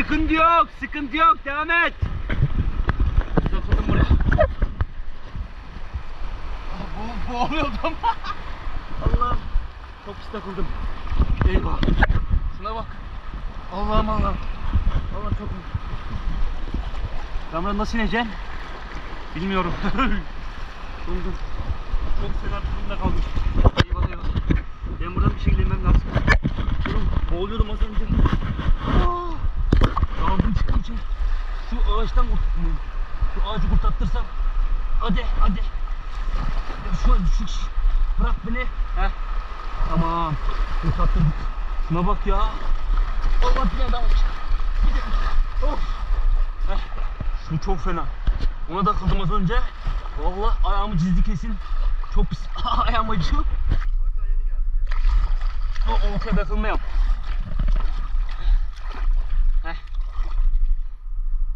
sıkıntı yok devam et. Takıldım buraya. Ah, Bo boğuluyordum. Allah'ım. Çok pis takıldım. Eyvah. Şuna bak. Allah'ım Allah'ım. Allah'ım çok buradan nasıl ineceğim? Bilmiyorum. Dondum. Çok fena durumda kaldım. Eyvah eyvah. Ben buradan bir şekilde inmem lazım. Oğlum boğuluyordum az önce. Şu ağaçtan. Şu ağacı kurtartırsam. Hadi hadi. Şu, şu, şu. Bırak beni. Heh. Tamam. Kurtarttım. Şuna bak ya. Allah bir daha. Gidelim. Of. Heh. Şu çok fena. Ona da kıldım az önce. Vallahi ayağımı çizdi kesin. Çok pis. Ayağım acıyor. O ortaya takılmayayım. Heh.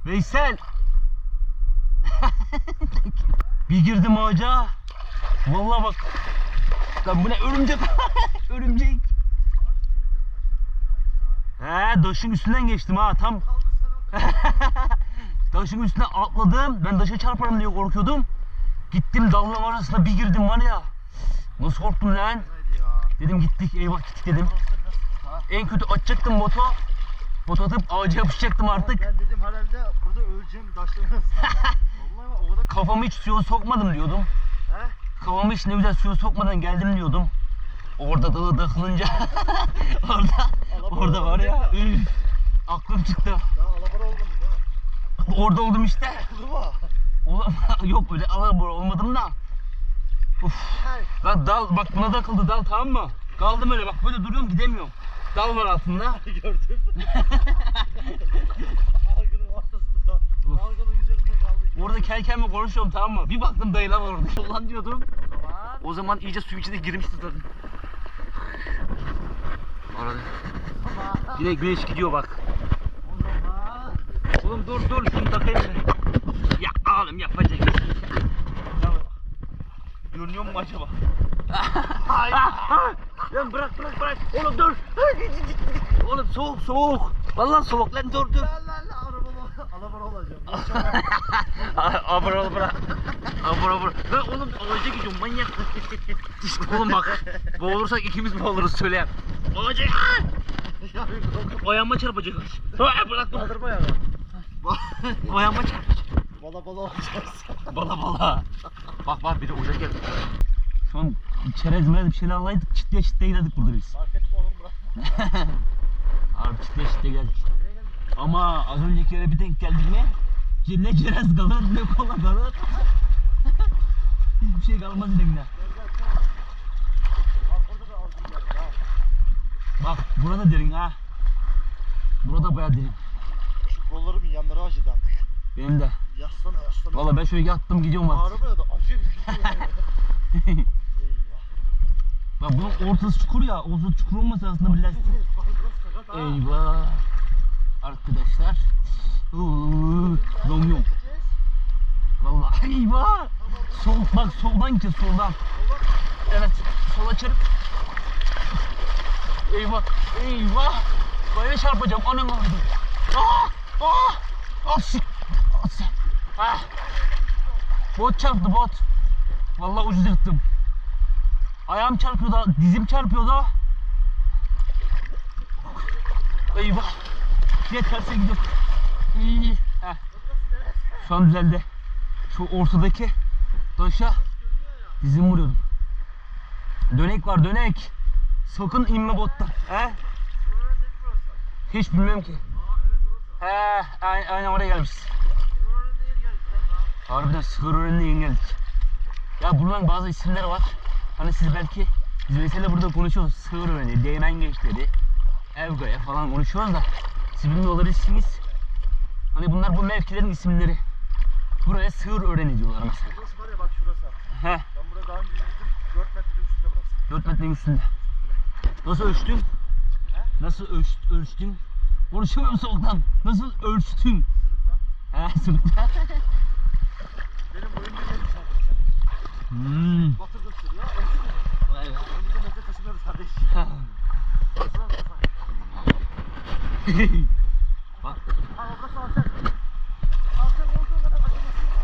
Veysel. bir girdim ağaca. Vallahi bak. Lan bu ne örümcek. örümcek. He taşın üstünden geçtim ha tam. taşın üstüne atladım. Ben taşa çarparım diye korkuyordum. Gittim dalların arasına bir girdim var ya. Nasıl korktum lan. Dedim gittik eyvah gittik dedim. En kötü açacaktım botu. Botu atıp ağaca yapışacaktım artık. Ben dedim herhalde burada öleceğim taşların arasında. Vallahi bak o kadar Kafamı hiç suya sokmadım diyordum. He? Kafamı hiç ne güzel suya sokmadan geldim diyordum. Orada dağı takılınca orada orada var ya üf, aklım çıktı. Daha alabora olmadı değil? Orada oldum işte. Oldu mu? Yok öyle alabora olmadım da. Uf. Lan dal bak buna takıldı dal tamam mı? Kaldım öyle bak böyle duruyorum gidemiyorum. Dal var altında. Gördüm. Dalganın ortasında. Of. Dalganın üzerinde kaldık. Orada kelkenle konuşuyorum tamam mı? Bir baktım dayılar var orada. Ulan diyordum. O zaman iyice suyun içine girmişti zaten. Arada. Yine güneş gidiyor bak. Oğlum dur dur şunu takayım. Ya oğlum yapacak bir şey. Görünüyor mu acaba? Hayır. Lan bırak bırak bırak. Oğlum dur. Oğlum soğuk soğuk. Vallahi soğuk lan dur dur. La la la arabama alabora olacağım. Abur abur bırak. Abur abur. Lan oğlum ağaca gidiyorum manyak. oğlum bak. Boğulursak ikimiz boğuluruz söyleyeyim. Ağaca. Ya. Ayağıma çarpacak. Ha, bırak bırak. Kaldırma yani. Ayağıma çarpacak. Bala bala olacağız. Bala bala. Bak bak bir de ocak. Şu an çerez merez bir şeyler alaydık. Çitliye çitliye giderdik burada biz. Market oğlum bırak. Abi çitliye çitliye geldik. Ama az önceki yere bir denk geldik mi? Ne çerez kalır ne kola kalır. Hiçbir şey kalmaz elimde. Bak burada derin ha. Burada bayağı derin. Şu kollarımın yanları acıdı artık. Benim de. Yassana yassana. Valla ben şöyle yattım gidiyorum artık. Arabaya da acı. Bak bunun ortası çukur ya. Ortası çukur olmasa aslında bir lastik. Eyvah. Arkadaşlar. Donuyorum. Vallahi eyvah. Sol bak soldan ki soldan. Evet sola çarp. Eyvah eyvah. Böyle çarpacağım anam ağrıdı. Ah ah ah sik. Ah. Ah. Bot çarptı bot. Vallahi ucuz yırttım. Ayağım çarpıyordu, dizim çarpıyordu. Eyvah. Yine terse gidiyor. İyi. Şu an düzeldi. Şu ortadaki taşa dizim vuruyordum. Dönek var dönek. Sakın inme bottan. He? Hiç bilmiyorum ki. He, aynen, aynen oraya gelmişiz. Harbiden sığır önüne yeni geldik. Ya bunların bazı isimleri var. Hani siz belki biz mesela burada konuşuyoruz. Sığır önü, değmen geçleri, Evgaya falan konuşuyoruz da siz bilmiyor olabilirsiniz. Hani bunlar bu mevkilerin isimleri. Buraya sığır öğreni diyorlar mesela. Burası var ya bak şurası. He, Ben buraya daha önce yüzdüm. 4 metrenin üstünde burası. 4 metrenin üstünde. Nasıl ölçtün? Nasıl ölç, ölçtün? Konuşamıyorum soğuktan. Nasıl ölçtün? Sırık lan. He, sırıkla. Benim boyum bir arkadaşlar. Hmm. Ya. Ölçtüm. Vay be. Önümüzde metre taşımıyoruz kardeş.